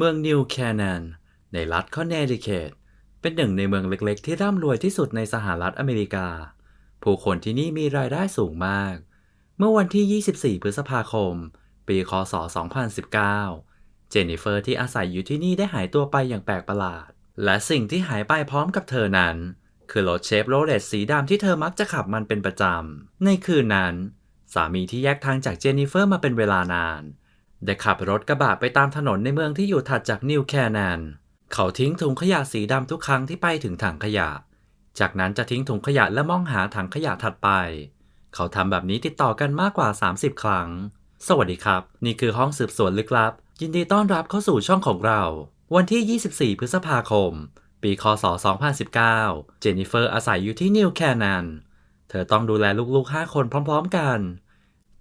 เมืองนิวแคนันในรัฐคอนเนติเกตเป็นหนึ่งในเมืองเล็กๆ ที่ร่ำรวยที่สุดในสหรัฐอเมริกา ผู้คนที่นี่มีรายได้สูงมาก เมื่อวันที่ 24 พฤษภาคม ปี คศ 2019 เจนนิเฟอร์ที่อาศัยอยู่ที่นี่ได้หายตัวไปอย่างแปลกประหลาด และสิ่งที่หายไปพร้อมกับเธอนั้น คือรถเชฟโรเลตสีดำที่เธอมักจะขับมันเป็นประจำ ในคืนนั้น สามีที่แยกทางจากเจนนิเฟอร์มาเป็นเวลานาน ได้ขับรถกระบะไปตามถนนในเมืองที่อยู่ถัดจากนิวแคนันเขาทิ้งถุงขยะสีดำทุกครั้งที่ไปถึงถังขยะ จากนั้นจะทิ้งถุงขยะและมองหาถังขยะถัดไป เขาทำแบบนี้ติดต่อกันมากกว่า 30 ครั้ง สวัสดีครับ นี่คือห้องสืบสวนลึกลับ ยินดีต้อนรับเข้าสู่ช่องของเรา วันที่ 24 พฤษภาคม ปีคศ 2019 เจนนิเฟอร์อาศัยอยู่ที่นิวแคนันเธอต้องดูแลลูกๆ 5 คนพร้อม ๆ กัน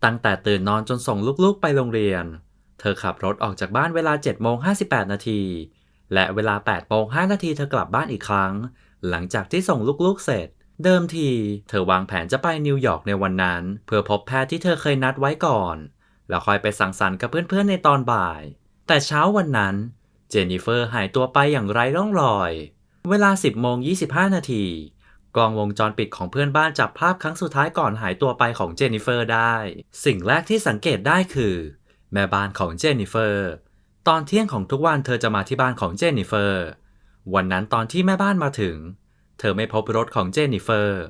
ตั้งแต่ตื่นนอนจนส่งลูกๆ ไปโรงเรียน เธอขับรถออกจากบ้านเวลา7โมง58 นาที และเวลา8โมง5นาทีเธอกลับบ้านอีกครั้ง หลังจากที่ส่งลูกๆเสร็จ เดิมที เธอวางแผนจะไปนิวยอร์กในวันนั้น เพื่อพบแพทย์ที่เธอเคยนัดไว้ก่อน แล้วคอยไปสังสรรค์กับเพื่อนๆในตอนบ่าย แต่เช้าวันนั้น เจนนิเฟอร์หายตัวไปอย่างไร้ร่องรอย เวลา 10โมง25 นาทีกล้องวงจรปิดของเพื่อนบ้านจับภาพครั้งสุดท้ายก่อนหายตัวไปของเจนนิเฟอร์ได้ สิ่งแรกที่สังเกตได้คือ แม่บ้านของเจนนิเฟอร์ ตอนเที่ยงของทุกวันเธอจะมาที่บ้านของเจนนิเฟอร์ วันนั้นตอนที่แม่บ้านมาถึง เธอไม่พบรถของเจนนิเฟอร์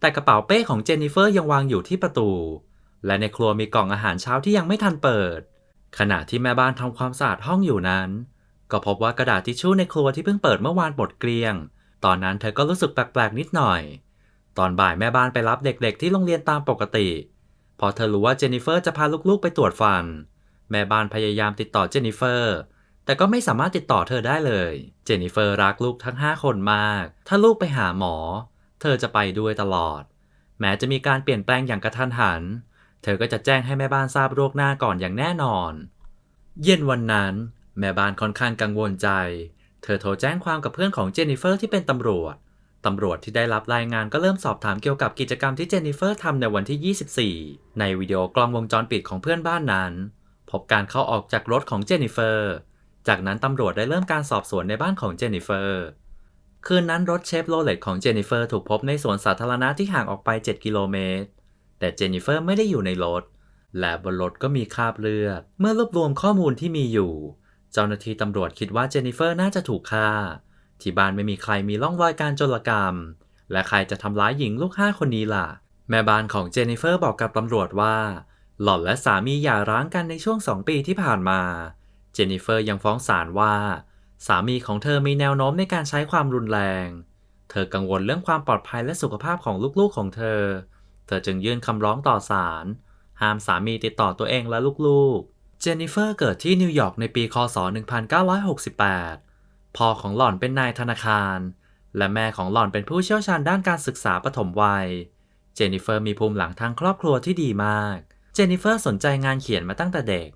แต่กระเป๋าเป้ของเจนนิเฟอร์ยังวางอยู่ที่ประตู และในครัวมีกล่องอาหารเช้าที่ยังไม่ทันเปิด ขณะที่แม่บ้านทำความสะอาดห้องอยู่นั้น ก็พบว่ากระดาษทิชชู่ในครัวที่เพิ่งเปิดเมื่อวานหมดเกลี้ยง ตอนนั้นเธอก็รู้สึกแปลกๆนิดหน่อย ตอนบ่ายแม่บ้านไปรับเด็กๆ ที่โรงเรียนตามปกติ พอเธอรู้ว่าเจนนิเฟอร์จะพาลูกๆไปตรวจฟัน แม่บ้านพยายามติดต่อเจนนิเฟอร์แต่ก็ไม่สามารถติดต่อเธอได้เลย เจนนิเฟอร์รักลูกทั้ง 5 คนมาก ถ้าลูกไปหาหมอ เธอจะไปด้วยตลอด แม้จะมีการเปลี่ยนแปลงอย่างกระทันหัน เธอก็จะแจ้งให้แม่บ้านทราบโรคหน้าก่อนอย่างแน่นอน เย็นวันนั้น แม่บ้านค่อนข้างกังวลใจ เธอโทรแจ้งความกับเพื่อนของเจนนิเฟอร์ที่เป็นตำรวจ ตำรวจที่ได้รับรายงานก็เริ่มสอบถามเกี่ยวกับกิจกรรมที่เจนนิเฟอร์ทำในวันที่ 24 ในวิดีโอกล้องวงจรปิดของเพื่อนบ้านนั้น พบการเข้าออกจากรถของเจนนิเฟอร์ จากนั้นตำรวจได้เริ่มการสอบสวนในบ้านของเจนนิเฟอร์ คืนนั้นรถเชฟโรเลตของเจนนิเฟอร์ถูกพบในสวนสาธารณะที่ห่างออกไป 7 กิโลเมตร แต่เจนนิเฟอร์ไม่ได้อยู่ในรถ และบนรถก็มีคราบเลือด เมื่อรวบรวมข้อมูลที่มีอยู่ เจ้าหน้าที่ตำรวจคิดว่าเจนนิเฟอร์น่าจะถูกฆ่า ที่บ้านไม่มีใครมีร่องรอยการโจรกรรม และใครจะทำร้ายหญิงลูกห้าคนนี้ล่ะ แม่บ้านของเจนนิเฟอร์บอกกับตำรวจว่า หล่อนและสามีหย่าร้างกันในช่วง 2 ปีที่ผ่านมา เจนนิเฟอร์ยังฟ้องศาลว่า สามีของเธอมีแนวโน้มในการใช้ความรุนแรง เธอกังวลเรื่องความปลอดภัยและสุขภาพของลูกๆของเธอ เธอจึงยื่นคำร้องต่อศาลห้ามสามีติดต่อตัวเองและลูกๆ เจนนิเฟอร์เกิดที่นิวยอร์กในปี คศ 1968 พ่อของหล่อนเป็นนายธนาคาร และแม่ของหล่อนเป็นผู้เชี่ยวชาญด้านการศึกษาปฐมวัย เจนนิเฟอร์มีภูมิหลังทางครอบครัวที่ดีมาก เจนนิเฟอร์สนใจงานเขียนมาตั้งแต่เด็ก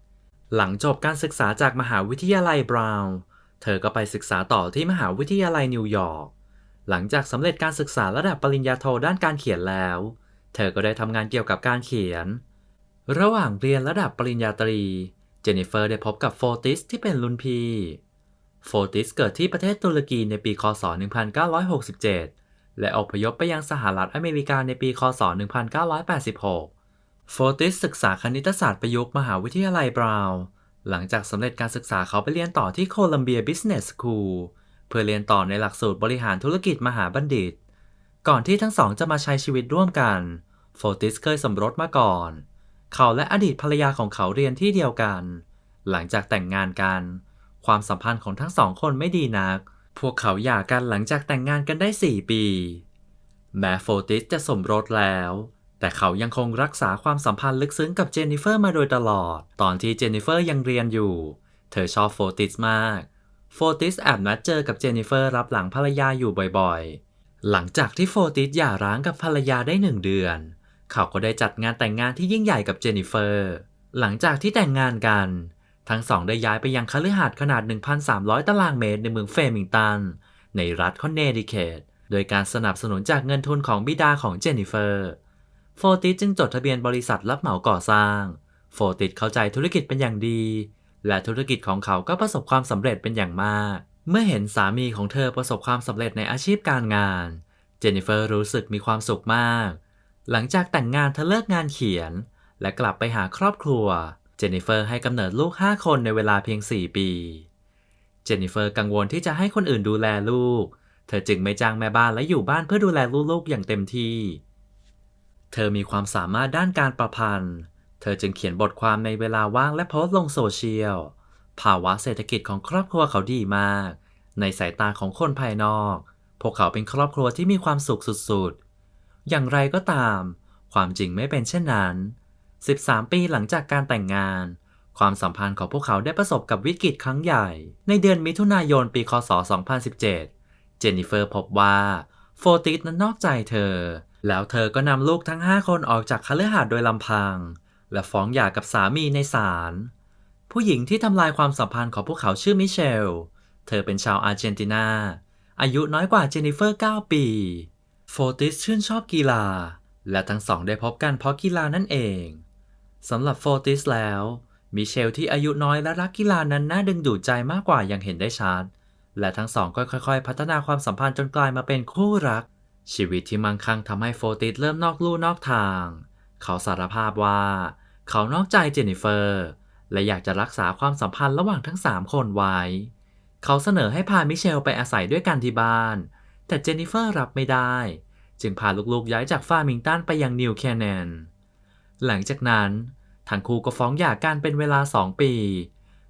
หลังจบการศึกษาจากมหาวิทยาลัยบราวน์ เธอก็ไปศึกษาต่อที่มหาวิทยาลัยนิวยอร์ก หลังจากสำเร็จการศึกษาระดับปริญญาโทด้านการเขียนแล้ว เธอก็ได้ทำงานเกี่ยวกับการเขียน ระหว่างเรียนระดับปริญญาตรี เจนนิเฟอร์ได้พบกับโฟติสที่เป็นรุ่นพี่ โฟติสเกิดที่ประเทศตุรกีในปีคศ 1967 และอพยพไปยังสหรัฐอเมริกาในปีคศ 1986 โฟติสศึกษาคณิตศาสตร์ประยุกต์มหาวิทยาลัยบราวน์หลังจากสำเร็จการศึกษาเขาไปเรียนต่อที่โคลัมเบียบิสเนสสคูลเพื่อเรียนต่อในหลักสูตรบริหารธุรกิจมหาบัณฑิต ก่อนที่ทั้งสองจะมาใช้ชีวิตร่วมกันโฟติสเคยสมรสมาก่อน เขาและอดีตภรรยาของเขาเรียนที่เดียวกัน หลังจากแต่งงานกัน ความสัมพันธ์ของทั้งสองคนไม่ดีนัก พวกเขาหย่ากันหลังจากแต่งงานกันได้ 4 ปี แม้โฟติสจะสมรสแล้ว แต่เขายังคงรักษาความสัมพันธ์ลึกซึ้งกับเจนนิเฟอร์มาโดยตลอด ตอนที่เจนนิเฟอร์ยังเรียนอยู่ เธอชอบโฟติสมาก โฟติสแอบนัดเจอกับเจนนิเฟอร์รับหลังภรรยาอยู่บ่อยๆ หลังจากที่โฟติสหย่าร้างกับภรรยาได้หนึ่งเดือน เขาก็ได้จัดงานแต่งงานที่ยิ่งใหญ่กับเจนนิเฟอร์ หลังจากที่แต่งงานกัน ทั้งสองได้ย้ายไปยังคฤหาสน์ขนาด 1,300 ตารางเมตรในเมืองเฟมิงตัน ในรัฐคอนเนติเกตโดยการสนับสนุนจากเงินทุนของบิดาของเจนนิเฟอร์ โฟติสจึงจดทะเบียนบริษัทรับเหมาก่อสร้าง โฟติสเข้าใจธุรกิจเป็นอย่างดี และธุรกิจของเขาก็ประสบความสำเร็จเป็นอย่างมาก เมื่อเห็นสามีของเธอประสบความสำเร็จในอาชีพการงาน เจนนิเฟอร์รู้สึกมีความสุขมาก หลังจากแต่งงานเธอเลิกงานเขียน และกลับไปหาครอบครัว เจนนิเฟอร์ให้กำเนิดลูก 5 คนในเวลาเพียง 4 ปี เจนนิเฟอร์กังวลที่จะให้คนอื่นดูแลลูก เธอจึงไม่จ้างแม่บ้านและอยู่บ้านเพื่อดูแลลูกๆอย่างเต็มที่ เธอมีความสามารถด้านการประพันธ์ เธอจึงเขียนบทความในเวลาว่างและโพสต์ลงโซเชียล ภาวะเศรษฐกิจของครอบครัวเขาดีมาก ในสายตาของคนภายนอก พวกเขาเป็นครอบครัวที่มีความสุขสุดๆ อย่างไรก็ตาม ความจริงไม่เป็นเช่นนั้น 13 ปีหลังจากการแต่งงาน ความสัมพันธ์ของพวกเขาได้ประสบกับวิกฤตครั้งใหญ่ ในเดือนมิถุนายนปีคศ 2017 เจนนิเฟอร์พบว่าโฟติสนั้นนอกใจเธอ แล้วเธอก็นำลูกทั้ง 5 คนออกจากคฤหาสน์โดยลำพัง และฟ้องหย่ากับสามีในศาล ผู้หญิงที่ทำลายความสัมพันธ์ของพวกเขาชื่อมิเชล เธอเป็นชาวอาร์เจนตินา อายุน้อยกว่าเจนนิเฟอร์ 9 ปี โฟติสชื่นชอบกีฬา และทั้งสองได้พบกันเพราะกีฬานั่นเองสำหรับโฟติสแล้ว มิเชลที่อายุน้อยและรักกีฬานั้นน่าดึงดูดใจมากกว่าอย่างเห็นได้ชัด และทั้งสองก็ค่อย ๆ พัฒนาความสัมพันธ์จนกลายมาเป็นคู่รัก ชีวิตที่มั่งคั่งทำให้โฟติสเริ่มนอกลู่นอกทาง เขาสารภาพว่า เขานอกใจเจนนิเฟอร์ และอยากจะรักษาความสัมพันธ์ระหว่างทั้ง 3 คนไว้ เขาเสนอให้พามิเชลไปอาศัยด้วยกันที่บ้าน แต่เจนนิเฟอร์รับไม่ได้ จึงพาลูกๆย้ายจากฟาร์มิงตันไปยังนิวแคนแนน หลังจากนั้นทั้งคู่ก็ฟ้องหย่ากันเป็นเวลา 2 ปี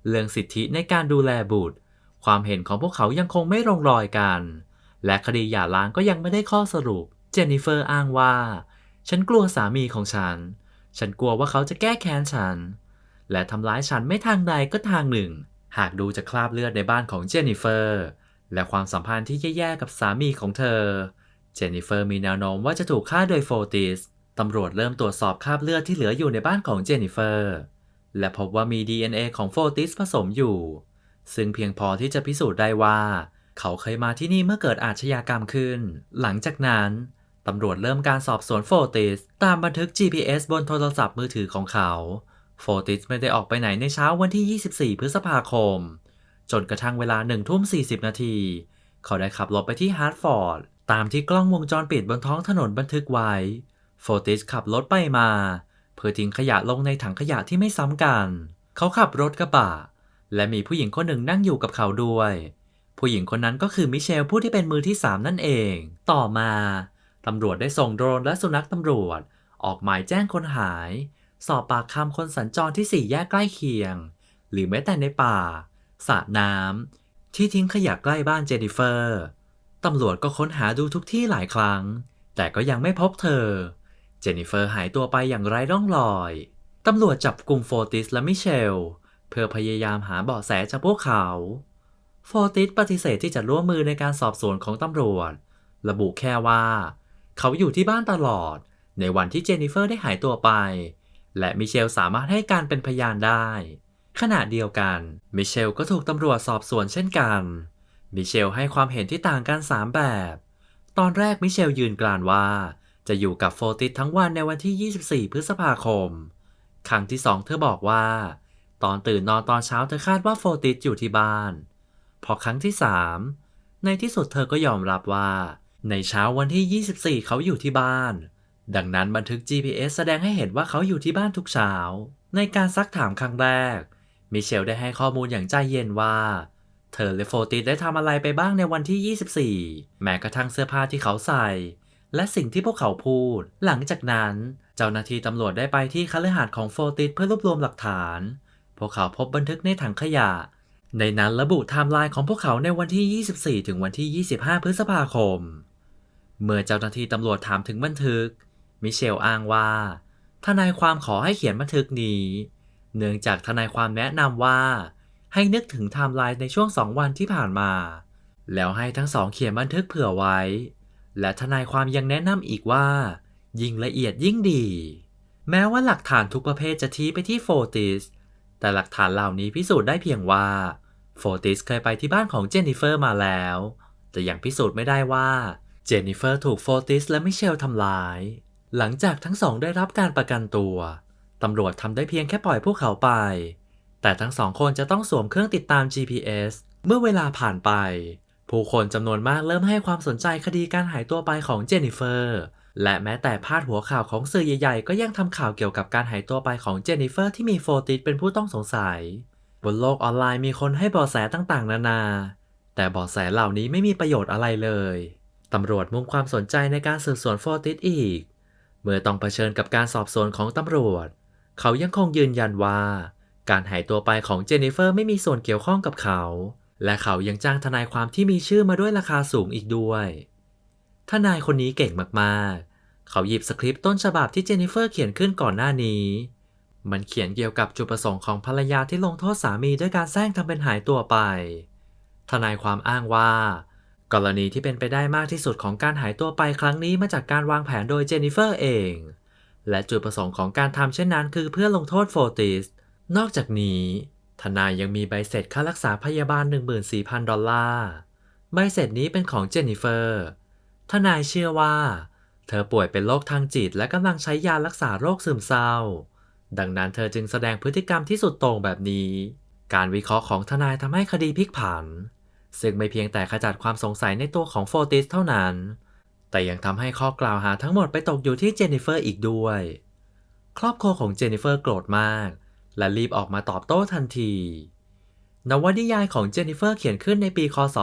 เรื่องสิทธิในการดูแลบุตร ความเห็นของพวกเขายังคงไม่ลงรอยกัน และคดีหย่าร้างก็ยังไม่ได้ข้อสรุป เจนนิเฟอร์อ้างว่า ฉันกลัวสามีของฉัน ฉันกลัวว่าเขาจะแก้แค้นฉัน และทำร้ายฉันไม่ทางใดก็ทางหนึ่ง หากดูจากคราบเลือดในบ้านของเจนนิเฟอร์ และความสัมพันธ์ที่แย่ๆกับสามีของเธอ เจนนิเฟอร์มีแนวโน้มว่าจะถูกฆ่าโดยโฟติสตำรวจเริ่มตรวจสอบคราบเลือดที่เหลืออยู่ในบ้านของเจนนิเฟอร์ และพบว่ามี DNA ของโฟติสผสมอยู่ ซึ่งเพียงพอที่จะพิสูจน์ได้ว่า เขาเคยมาที่นี่เมื่อเกิดอาชญากรรมขึ้น หลังจากนั้นตำรวจเริ่มการสอบสวนโฟติสตามบันทึก GPS บนโทรศัพท์มือถือของเขาโฟติสไม่ได้ออกไปไหนในเช้าวันที่ 24 พฤษภาคม จนกระทั่งเวลา1ทุ่ม 40 นาที เขาได้ขับรถไปที่ฮาร์ดฟอร์ด ตามที่กล้องวงจรปิดบนท้องถนนบันทึกไว้ โฟติสขับรถไปมา เพื่อทิ้งขยะลงในถังขยะที่ไม่ซ้ำกัน เขาขับรถกระบะ และมีผู้หญิงคนหนึ่งนั่งอยู่กับเขาด้วย ผู้หญิงคนนั้นก็คือมิเชลผู้ที่เป็นมือที่ 3 นั่นเอง ต่อมาตำรวจได้ส่งโดรนและสุนัขตำรวจ ออกหมายแจ้งคนหาย สอบปากคำคนสัญจรที่สี่แยกใกล้เคียง หรือแม้แต่ในป่าสระน้ำที่ทิ้งขยะใกล้บ้านเจนนิเฟอร์ตำรวจก็ค้นหาดูทุกที่หลายครั้ง แต่ก็ยังไม่พบเธอ เจนนิเฟอร์หายตัวไปอย่างไร้ร่องรอย ตำรวจจับกลุ่มโฟติสและมิเชล เพื่อพยายามหาเบาะแสจากพวกเขา โฟติสปฏิเสธที่จะร่วมมือในการสอบสวนของตำรวจ ระบุแค่ว่า เขาอยู่ที่บ้านตลอด ในวันที่เจนนิเฟอร์ได้หายตัวไป และมิเชลสามารถให้การเป็นพยานได้ ขณะเดียวกัน มิเชลก็ถูกตำรวจสอบสวนเช่นกัน มิเชลให้ความเห็นที่ต่างกัน 3 แบบ ตอนแรกมิเชลยืนกรานว่า จะอยู่กับโฟติสทั้งวันในวันที่ 24 พฤษภาคม ครั้งที่ 2 เธอบอกว่า ตอนตื่นนอนตอนเช้าเธอคาดว่าโฟติสอยู่ที่บ้าน พอครั้งที่ 3 ในที่สุดเธอก็ยอมรับว่า ในเช้าวันที่ 24 เขาอยู่ที่บ้าน ดังนั้นบันทึก GPS แสดงให้เห็นว่าเขาอยู่ที่บ้านทุกเช้า ในการซักถามครั้งแรก มิเชลได้ให้ข้อมูลอย่างใจเย็นว่า เธอและโฟติสได้ทำอะไรไปบ้างในวันที่ 24 แม้กระทั่งเสื้อผ้าที่เขาใส่ และสิ่งที่พวกเขาพูด หลังจากนั้น เจ้าหน้าที่ตำรวจได้ไปที่คฤหาสน์ของโฟติสเพื่อรวบรวมหลักฐาน พวกเขาพบบันทึกในถังขยะ ในนั้นระบุไทม์ไลน์ของพวกเขาในวันที่ 24 ถึงวันที่ 25 พฤษภาคม เมื่อเจ้าหน้าที่ตำรวจถามถึงบันทึก มิเชลอ้างว่า ทนายความขอให้เขียนบันทึกนี้ เนื่องจากทนายความแนะนำว่า ให้นึกถึงไทม์ไลน์ในช่วงสองวันที่ผ่านมา แล้วให้ทั้งสองเขียนบันทึกเผื่อไว้ และทนายความยังแนะนำอีกว่า ยิ่งละเอียดยิ่งดี แม้ว่าหลักฐานทุกประเภทจะชี้ไปที่โฟติส แต่หลักฐานเหล่านี้พิสูจน์ได้เพียงว่าโฟติสเคยไปที่บ้านของเจนนิเฟอร์มาแล้ว แต่ยังพิสูจน์ไม่ได้ว่าเจนนิเฟอร์ถูกโฟติสและมิเชลทำร้าย หลังจากทั้งสองได้รับการประกันตัว ตำรวจทำได้เพียงแค่ปล่อยพวกเขาไป แต่ทั้งสองคนจะต้องสวมเครื่องติดตาม GPS เมื่อเวลาผ่านไป ผู้คนจำนวนมากเริ่มให้ความสนใจคดีการหายตัวไปของเจนนิเฟอร์ และแม้แต่พาดหัวข่าวของสื่อใหญ่ๆ ก็ยังทำข่าวเกี่ยวกับการหายตัวไปของเจนนิเฟอร์ที่มีโฟติสเป็นผู้ต้องสงสัย บนโลกออนไลน์มีคนให้เบาะแสต่างๆ นานา แต่เบาะแสเหล่านี้ไม่มีประโยชน์อะไรเลย ตำรวจมุ่งความสนใจในการสืบสวนโฟติสอีก เมื่อต้องเผชิญกับการสอบสวนของตำรวจ เขายังคงยืนยันว่า การหายตัวไปของเจนนิเฟอร์ไม่มีส่วนเกี่ยวข้องกับเขา และเขายังจ้างทนายความที่มีชื่อมาด้วยราคาสูงอีกด้วย ทนายคนนี้เก่งมากๆ เขาหยิบสคริปต์ต้นฉบับที่เจนนิเฟอร์เขียนขึ้นก่อนหน้านี้ มันเขียนเกี่ยวกับจุดประสงค์ของภรรยาที่ลงโทษสามีด้วยการแซงทำเป็นหายตัวไป ทนายความอ้างว่า กรณีที่เป็นไปได้มากที่สุดของการหายตัวไปครั้งนี้มาจากการวางแผนโดยเจนนิเฟอร์เอง และจุดประสงค์ของการทำเช่นนั้นคือเพื่อลงโทษโฟติส นอกจากนี้ทนายยังมีใบเสร็จค่ารักษาพยาบาล 14,000 ดอลลาร์ ใบเสร็จนี้เป็นของเจนนิเฟอร์ ทนายเชื่อว่า เธอป่วยเป็นโรคทางจิตและกำลังใช้ยารักษาโรคซึมเศร้า ดังนั้นเธอจึงแสดงพฤติกรรมที่สุดโต่งแบบนี้ การวิเคราะห์ของทนายทำให้คดีพลิกผัน ซึ่งไม่เพียงแต่ขจัดความสงสัยในตัวของโฟติสเท่านั้น แต่ยังทำให้ข้อกล่าวหาทั้งหมดไปตกอยู่ที่เจนนิเฟอร์อีกด้วย ครอบครัวของเจนนิเฟอร์โกรธมาก และรีบออกมาตอบโต้ทันทีนวนิยายของเจนนิเฟอร์เขียนขึ้นในปี คศ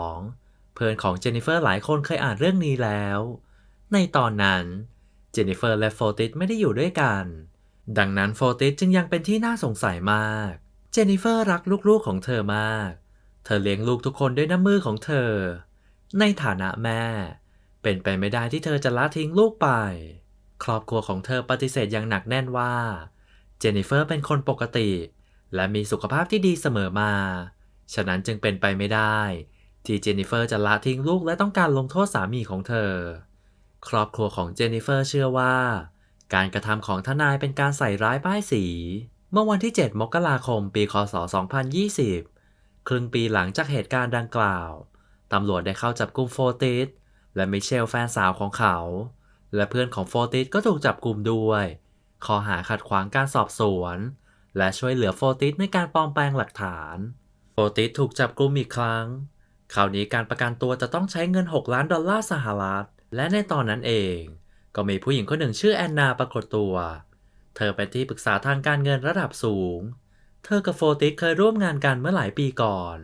2002 เพื่อนของเจนนิเฟอร์หลายคนเคยอ่านเรื่องนี้แล้ว ในตอนนั้นเจนนิเฟอร์และโฟติสไม่ได้อยู่ด้วยกัน ดังนั้นโฟติสจึงยังเป็นที่น่าสงสัยมาก เจนนิเฟอร์รักลูกๆของเธอมาก เธอเลี้ยงลูกทุกคนด้วยน้ำมือของเธอ ในฐานะแม่ เป็นไปไม่ได้ที่เธอจะละทิ้งลูกไป ครอบครัวของเธอปฏิเสธอย่างหนักแน่นว่า เจนนิเฟอร์เป็นคนปกติ และมีสุขภาพที่ดีเสมอมา ฉะนั้นจึงเป็นไปไม่ได้ ที่เจนนิเฟอร์จะละทิ้งลูกและต้องการลงโทษสามีของเธอ ครอบครัวของเจนนิเฟอร์เชื่อว่า การกระทำของทนายเป็นการใส่ร้ายป้ายสี เมื่อวันที่ 7 มกราคม ปี คศ 2020 ครึ่งปีหลังจากเหตุการณ์ดังกล่าว ตำรวจได้เข้าจับกลุ่มโฟติสและมิเชลแฟนสาวของเขา และเพื่อนของโฟติสก็ถูกจับกลุ่มด้วย ข้อหาขัดขวางการสอบสวน และช่วยเหลือโฟติสในการปลอมแปลงหลักฐาน โฟติสถูกจับกลุ่มอีกครั้ง คราวนี้การประกันตัวจะต้องใช้เงิน 6 ล้านดอลลาร์สหรัฐ และในตอนนั้นเอง ก็มีผู้หญิงคนหนึ่งชื่อแอนนาปรากฏตัว เธอเป็นที่ปรึกษาทางการเงินระดับสูง เธอกับโฟติสเคยร่วมงานกันเมื่อหลายปีก่อน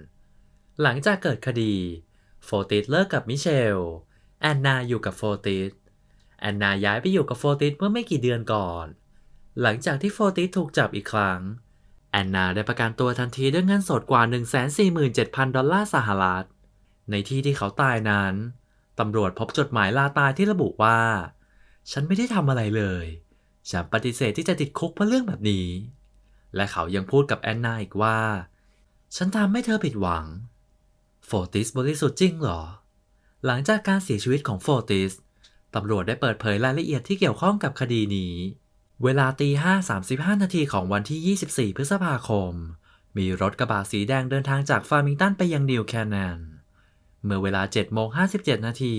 หลังจากเกิดคดี โฟติสเลิกกับมิเชล แอนนาอยู่กับโฟติส แอนนาย้ายไปอยู่กับโฟติสเมื่อไม่กี่เดือนก่อน หลังจากที่โฟติสถูกจับอีกครั้ง แอนนาได้ประกันตัวทันทีด้วยเงินสดกว่า 147,000 ดอลลาร์สหรัฐ ในที่ที่เขาตายนั้น ตำรวจพบจดหมายลาตายที่ระบุว่า ฉันไม่ได้ทำอะไรเลย ฉันปฏิเสธที่จะติดคุกเพราะเรื่องแบบนี้ และเขายังพูดกับแอนนาอีกว่า ฉันทำให้เธอผิดหวัง โฟติสบริสุทธิ์จริงเหรอ หลังจากการเสียชีวิตของโฟติสตำรวจได้เปิดเผยรายละเอียดที่เกี่ยวข้องกับคดีนี้ เวลาตี5 35 นาทีของวันที่ 24 พฤษภาคม มีรถกระบะสีแดงเดินทางจากฟาร์มิงตันไปยังนิวแคนนัน เมื่อเวลา7โมง57 นาที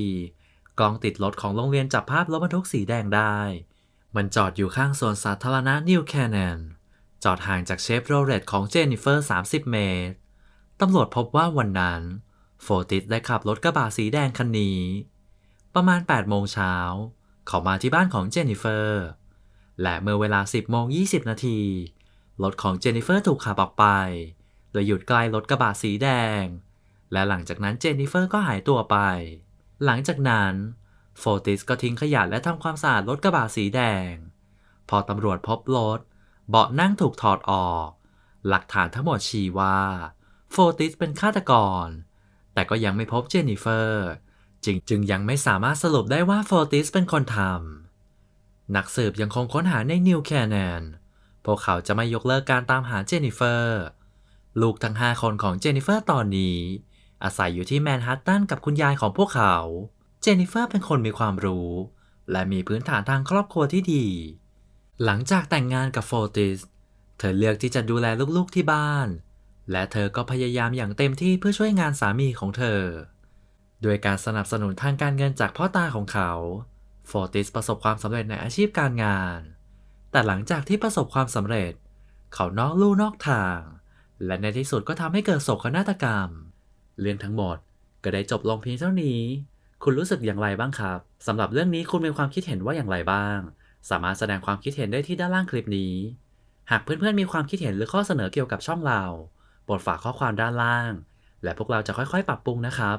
กล้องติดรถของโรงเรียนจับภาพรถบรรทุกสีแดงได้ มันจอดอยู่ข้างสวนสาธารณะนิวแคนนันจอดห่างจากเชฟโรเลตของเจนนิเฟอร์ 30 เมตร ตำรวจพบว่าวันนั้น โฟติสได้ขับรถกระบะสีแดงคันนี้ ประมาณ 8 โมงเช้า เขามาที่บ้านของเจนนิเฟอร์ และเมื่อเวลา 10 โมง 20 นาที รถของเจนนิเฟอร์ถูกขับออกไป โดยหยุดใกล้รถกระบะสีแดง และหลังจากนั้นเจนนิเฟอร์ก็หายตัวไป หลังจากนั้นโฟติสก็ทิ้งขยะและทำความสะอาดรถกระบะสีแดง พอตำรวจพบรถ เบาะนั่งถูกถอดออก หลักฐานทั้งหมดชี้ว่าโฟติสเป็นฆาตกร แต่ก็ยังไม่พบเจนนิเฟอร์จึงจึงยังไม่สามารถสรุปได้ว่าโฟติสเป็นคนทำนักสืบยังคงค้นหาในนิวแคนนนพวกเขาจะไม่ยกเลิกการตามหาเจนนิเฟอร์ ลูกทั้ง 5 คนของเจนนิเฟอร์ตอนนี้ อาศัยอยู่ที่แมนฮัตตันกับคุณยายของพวกเขา เจนนิเฟอร์เป็นคนมีความรู้ และมีพื้นฐานทางครอบครัวที่ดี หลังจากแต่งงานกับโฟติส เธอเลือกที่จะดูแลลูกๆที่บ้าน และเธอก็พยายามอย่างเต็มที่เพื่อช่วยงานสามีของเธอ โดยการสนับสนุนทางการเงินจากพ่อตาของเขา โฟติสประสบความสำเร็จในอาชีพการงาน แต่หลังจากที่ประสบความสำเร็จ เขานอกลู่นอกทาง และในที่สุดก็ทำให้เกิดโศกนาฏกรรม เรื่องทั้งหมดก็ได้จบลงเพียงเท่านี้ คุณรู้สึกอย่างไรบ้างครับสำหรับเรื่องนี้คุณมีความคิดเห็นว่าอย่างไรบ้าง สามารถแสดงความคิดเห็นได้ที่ด้านล่างคลิปนี้ หากเพื่อนๆมีความคิดเห็นหรือข้อเสนอเกี่ยวกับช่องเราโปรดฝากข้อความด้านล่าง และพวกเราจะค่อยๆ ปรับปรุงนะครับ